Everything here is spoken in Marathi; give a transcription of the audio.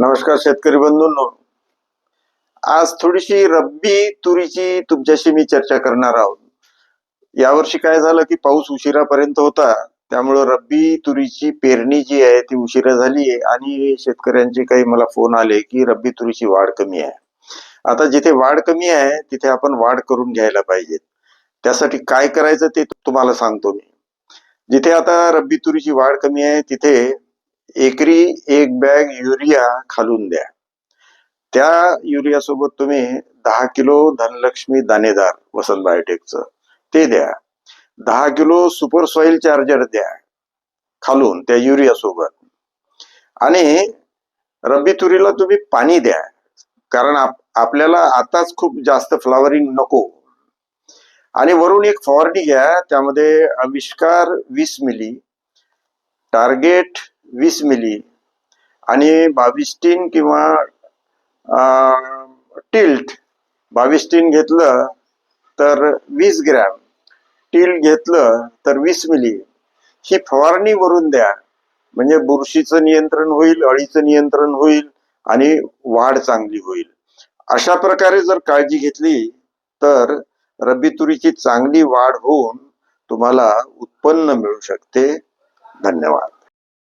नमस्कार शेतकरी बंधूंनो. आज थोडीशी रब्बी तुरीची तुमच्याशी मी चर्चा करणार आहोत. यावर्षी काय झालं की पाऊस उशिरापर्यंत होता. त्यामुळं रब्बी तुरीची पेरणी जी आहे ती उशिरा झाली आहे आणि शेतकऱ्यांचे काही मला फोन आले की रब्बी तुरीची वाढ कमी आहे. आता जिथे वाढ कमी आहे तिथे आपण वाढ करून घ्यायला पाहिजे त्यासाठी काय करायचं ते तुम्हाला सांगतो मी. जिथे आता रब्बी तुरीची वाढ कमी आहे तिथे एकरी एक बॅग युरिया खालून द्या. त्या युरिया सोबत तुम्ही दहा किलो धनलक्ष्मी दाणेदार वसंत बायोटेकचं ते द्या. दहा किलो सुपर सॉइल चार्जर द्या खालून त्या युरिया सोबत. आणि रब्बी तुरीला तुम्ही पाणी द्या. कारण आप, आपल्याला आताच खूप जास्त फ्लावरिंग नको. आणि वरून एक फवारणी घ्या त्यामध्ये आविष्कार वीस मिली. टार्गेट वीस मिली. आणि बावीस टीन किंवा टिल्ट बावीस टीन घेतलं तर वीस ग्रॅम. टिल्ट घेतलं तर वीस मिली. ही फवारणी वरून द्या. म्हणजे बुरशीचं नियंत्रण होईल अळीचं नियंत्रण होईल आणि वाढ चांगली होईल. अशा प्रकारे जर काळजी घेतली तर रब्बी तुरीची चांगली वाढ होऊन तुम्हाला उत्पन्न मिळू शकते. धन्यवाद.